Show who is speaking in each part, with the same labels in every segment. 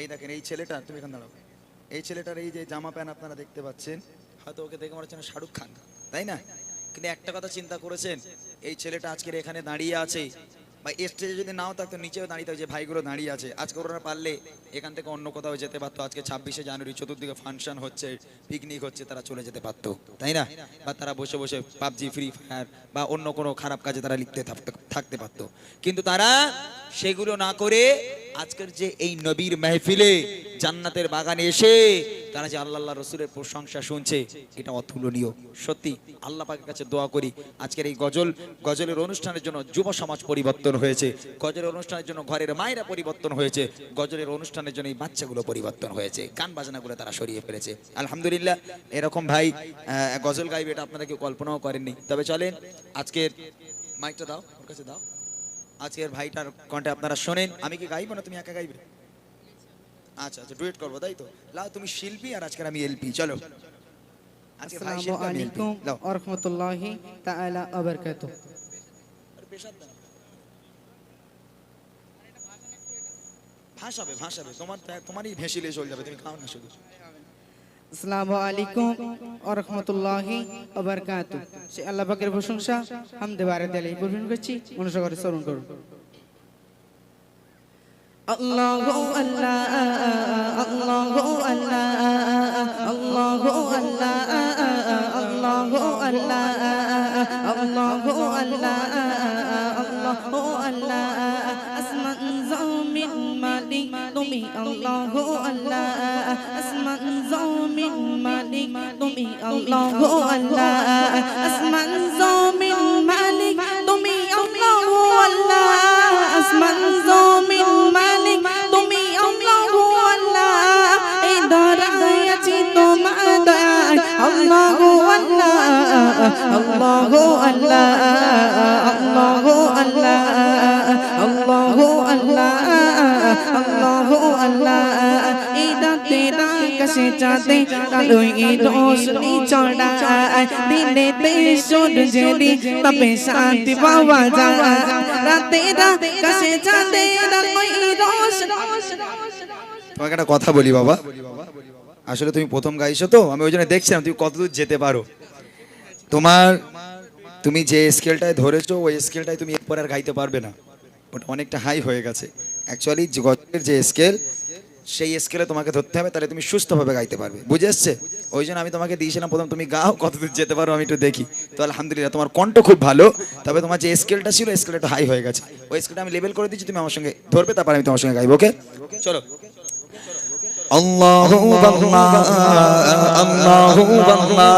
Speaker 1: এই দেখেন, এই ছেলেটা, তুমি এখানে দাঁড়াও। এই ছেলেটার এই যে জামা প্যান্ট আপনারা দেখতে পাচ্ছেন, হয়তো ওকে দেখে মনে হচ্ছে শাহরুখ খান, তাই না? কিন্তু একটা কথা চিন্তা করেছেন, এই ছেলেটা আজকের এখানে দাঁড়িয়ে আছে। বা স্টেজে যদি নাও থাকতো, নিচেও দাঁড়িয়ে থাকতো, যে ভাইগুলো দাঁড়িয়ে আছে। আজকে ওরা পারলে এখান থেকে অন্য কোথাও যেতে পারতো। আজকে ছাব্বিশে জানুয়ারি, চতুর্দিকে ফাংশন হচ্ছে পিকনিক হচ্ছে, তারা চলে যেতে পারতো, তাই না? বা তারা বসে বসে পাবজি ফ্রি ফায়ার বা অন্য কোনো খারাপ কাজে তারা লিখতে থাকতে পারতো। কিন্তু তারা সেগুলো না করে আজকের যে এই নবীর মেহফিলে জান্নাতের বাগানে এসে তারা যে আল্লাহ আল্লাহ রসুলের প্রশংসা শুনছে, এটা অতুলনীয়। সত্যি, আল্লাহ পাকের কাছে দোয়া করি। আজকের এই গজল, গজলের অনুষ্ঠানের জন্য যুব সমাজ পরিবর্তন হয়েছে। গজলের অনুষ্ঠানের জন্য ঘরের মায়েরা পরিবর্তন হয়েছে। গজলের অনুষ্ঠানের জন্য এই বাচ্চাগুলো পরিবর্তন হয়েছে। গান বাজনাগুলো তারা সরিয়ে ফেলেছে। আলহামদুলিল্লাহ, এরকম ভাই গজল গাইবে এটা আপনারা কেউ কল্পনাও করেননি। তবে চলেন, আজকের মাইকটা দাও, ওর কাছে দাও। আজকের ভাইটার কণ্ঠে আপনারা শোনেন। আমি কি গাইবো না তুমি একা গাইবে? আচ্ছা আচ্ছা ডুয়েট করব তাই তো? লাও তুমি শিল্পী আর আজকের আমি এলপি চলো।
Speaker 2: আসসালামু আলাইকুম ওয়া রাহমাতুল্লাহি তাআলা ওয়া বারাকাতুহু।
Speaker 1: ভাসাবে ভাসাবে তোমার তোমারই ভেসিলে চলে যাবে তুমি খাও না শুধু।
Speaker 2: আসসালামু আলাইকুম ওয়া রাহমাতুল্লাহি ওয়া বারাকাতুহু। সে আল্লাহ পাকের প্রশংসা, হামদে বারে দেলে বলবেন করছি মনোযোগ করে শ্রবণ করুন। আল্লাহু আল্লাহ আল্লাহু আল্লাহ আল্লাহু আল্লাহ আল্লাহু আল্লাহ আল্লাহু আল্লাহ আল্লাহু আল্লাহ মালিক তুমি আল্লাহু আল্লাহ আসমান জমিন মালিক তুমি আল্লাহু আল্লাহ আসমান জমিন মালিক তুমি আল্লাহু আল্লাহ আসমান জমিন মালিক তুমি আল্লাহু আল্লাহ এই ধরায় আছি তোমার আল্লাহু আল্লাহ আল্লাহু আল্লাহ আল্লাহু আল্লাহ চড়ায়, দিনে তে তবে শান্তি পাওয়া রোশনি
Speaker 1: তোমাকে একটা কথা বলি বাবা। আসলে তুমি প্রথম গাইছো তো, আমি ওই জন্য দেখছিলাম তুমি কতদূর যেতে পারো। তোমার, তুমি যে স্কেলটায় ধরেছো, ওই স্কেলটায় তুমি এরপর আর গাইতে পারবে না। ওটা অনেকটা হাই হয়ে গেছে। অ্যাকচুয়ালি গজলের যে স্কেল সেই স্কেলে তোমাকে ধরতে হবে, তাহলে তুমি সুস্থভাবে গাইতে পারবে। বুঝে এসছে? ওই জন্য আমি তোমাকে দিয়েছিলাম, প্রথম তুমি গাও, কতদূর যেতে পারো আমি একটু দেখি। তো আলহামদুলিল্লাহ, তোমার কণ্ঠ খুব ভালো। তবে তোমার যে স্কেলটা ছিল স্কেলটা একটু হাই হয়ে গেছে। ওই স্কেলটা আমি লেভেল করে দিচ্ছি তুমি আমার সঙ্গে ধরবে, তারপর আমি তোমার সঙ্গে গাইবো ওকে চলো। আল্লাহু আল্লাহ আল্লাহু আল্লাহ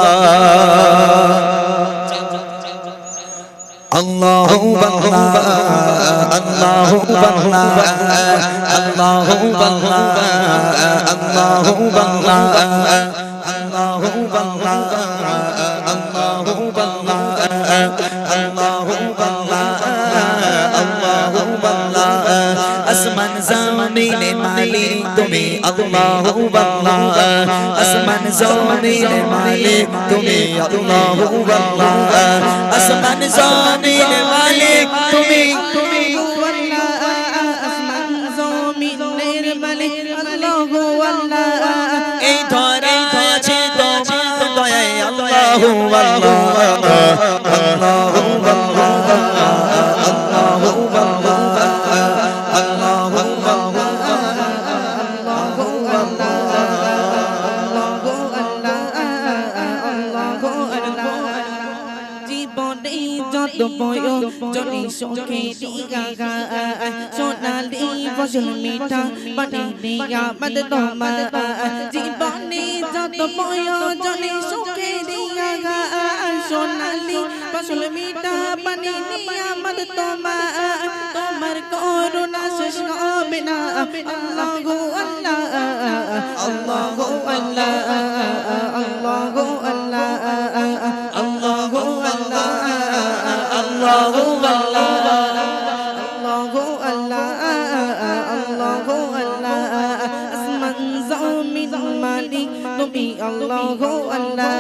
Speaker 1: আল্লাহু আল্লাহ اللہ بننا اللہ بننا اللہ بننا اللہ بننا اللہ بننا اللہ بننا اللہ بننا اسمان زمین مالی تمہیں اللہ بننا اسمان زمین مالی تمہیں اللہ بننا اسمان زمین
Speaker 2: مالی تمہیں মালিক আল্লাহু আল্লাহ।
Speaker 1: এই ধরে আছে তোমার দয়ায় আল্লাহু আল্লাহ। আল্লাহু। আল্লাহ আল্লাহু।
Speaker 2: মত প্রয়োজনে সুখে সোনালি ফসল মিঠা বানিয়ে আমাদ তোমার জীবনে যত প্রয়োজনে সুখে সোনালি ফসল মিঠা বানিয়ে আমাদ তোমার তোমার করুণা শেষ হবে না আল্লাহ আল্লাহ আল্লাহ আল্লাহ আল্লাহ তুমি আল্লাহ আল্লাহ,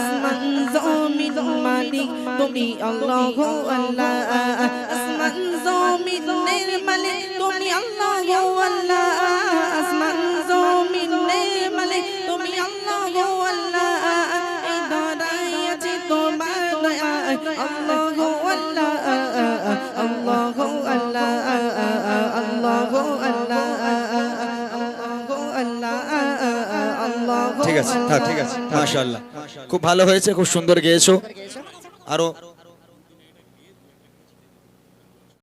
Speaker 2: আসমান জমিন মালিক তুমি আল্লাহ আল্লাহ, আসমান জমিনের মালিক। তুমি আল্লাহ আল্লাহ, আসমান জমিনের মালিক। তুমি আল্লাহ আল্লাহ, এই দাঁড়াই আছে তোমার দয়া।
Speaker 1: ঠিক আছে থাক ঠিক আছে মাশাল্লাহ খুব ভালো হয়েছে খুব সুন্দর গিয়েছো। আরও